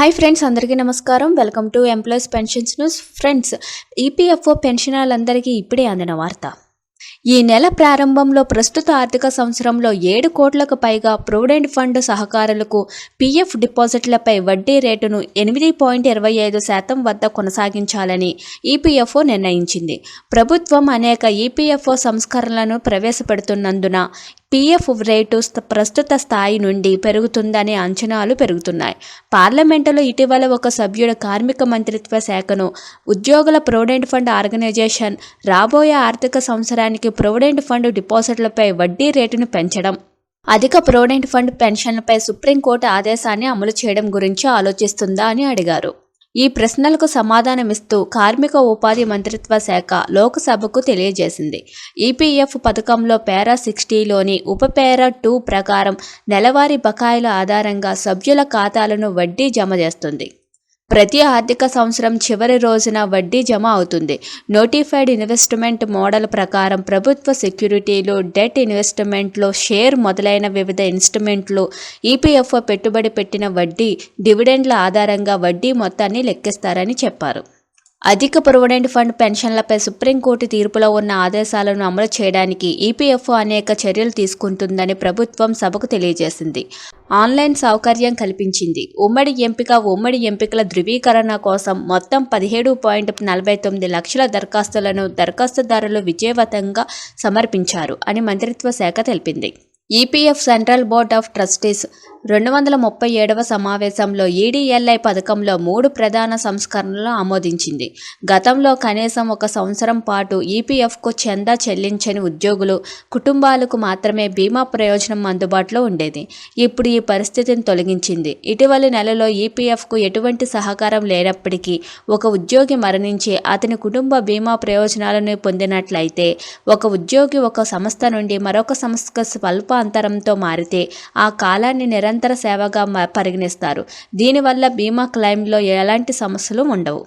Hi friends అందరికీ నమస్కారం. Welcome to employees pensions news friends EPFO పెన్షనర్లందరికీ ఇప్పుడే అందిన వార్త. ఈ నెల ప్రారంభంలో ప్రస్తుత ఆర్థిక సంవత్సరంలో ఏడు కోట్లకు పైగా ప్రొవిడెంట్ ఫండ్ సహకారులకు పీఎఫ్ డిపాజిట్లపై వడ్డీ రేటును ఎనిమిది పాయింట్ ఇరవై ఐదు శాతం వద్ద కొనసాగించాలని ఈపీఎఫ్ఓ నిర్ణయించింది. ప్రభుత్వం అనేక ఈపీఎఫ్ఓ సంస్కరణలను ప్రవేశపెడుతున్నందున పీఎఫ్ రేటు ప్రస్తుత స్థాయి నుండి పెరుగుతుందనే అంచనాలు పెరుగుతున్నాయి. పార్లమెంటులో ఇటీవల ఒక సభ్యుడు కార్మిక మంత్రిత్వ శాఖను ఉద్యోగుల ప్రొవిడెంట్ ఫండ్ ఆర్గనైజేషన్ రాబోయే ఆర్థిక సంవత్సరానికి ప్రొవిడెంట్ ఫండ్ డిపాజిట్లపై వడ్డీ రేటును పెంచడం అధిక ప్రొవిడెంట్ ఫండ్ పెన్షన్లపై సుప్రీంకోర్టు ఆదేశాన్ని అమలు చేయడం గురించి ఆలోచిస్తుందా అని అడిగారు. ఈ ప్రశ్నలకు సమాధానమిస్తూ కార్మిక ఉపాధి మంత్రిత్వ శాఖ లోక్సభకు తెలియజేసింది. ఈపీఎఫ్ పథకంలో పేరా సిక్స్టీలోని ఉప పేరా టూ ప్రకారం నెలవారీ బకాయిల ఆధారంగా సభ్యుల ఖాతాలను వడ్డీ జమ చేస్తుంది. ప్రతి ఆర్థిక సంవత్సరం చివరి రోజున వడ్డీ జమ అవుతుంది. నోటిఫైడ్ ఇన్వెస్ట్మెంట్ మోడల్ ప్రకారం ప్రభుత్వ సెక్యూరిటీలు డెట్ ఇన్వెస్ట్మెంట్లు షేర్ మొదలైన వివిధ ఇన్స్ట్రుమెంట్లు ఈపీఎఫ్ఓ పెట్టుబడి పెట్టిన వడ్డీ డివిడెండ్ల ఆధారంగా వడ్డీ మొత్తాన్ని లెక్కిస్తారని చెప్పారు. అధిక ప్రొవిడెంట్ ఫండ్ పెన్షన్లపై సుప్రీంకోర్టు తీర్పులో ఉన్న ఆదేశాలను అమలు చేయడానికి ఈపీఎఫ్ఓ అనేక చర్యలు తీసుకుంటుందని ప్రభుత్వం సభకు తెలియజేసింది. ఆన్లైన్ సౌకర్యం కల్పించింది. ఉమ్మడి ఎంపిక ఉమ్మడి ఎంపికల ధృవీకరణ కోసం మొత్తం పదిహేడు పాయింట్ నలభై తొమ్మిది లక్షల దరఖాస్తులను దరఖాస్తుదారులు విజయవంతంగా సమర్పించారు అని మంత్రిత్వ శాఖ తెలిపింది. EPF central board of trustees రెండు వందల ముప్పై ఏడవ సమావేశంలో ఈడీఎల్ఐ పథకంలో మూడు ప్రధాన సంస్కరణలు ఆమోదించింది. గతంలో కనీసం ఒక సంవత్సరం పాటు ఈపీఎఫ్కు చందా చెల్లించని ఉద్యోగులు కుటుంబాలకు మాత్రమే బీమా ప్రయోజనం అందుబాటులో ఉండేది. ఇప్పుడు ఈ పరిస్థితిని తొలగించింది. ఇటీవలి నెలలో ఈపీఎఫ్కు ఎటువంటి సహకారం లేనప్పటికీ ఒక ఉద్యోగి మరణించి అతని కుటుంబ బీమా ప్రయోజనాలను పొందినట్లయితే ఒక ఉద్యోగి ఒక సంస్థ నుండి మరొక సంస్థకు స్వల్ప అంతరంతో మారితే ఆ కాలాన్ని నిరంతర సేవగా పరిగణిస్తారు. దీనివల్ల బీమా క్లెయిమ్లో ఎలాంటి సమస్యలు ఉండవు.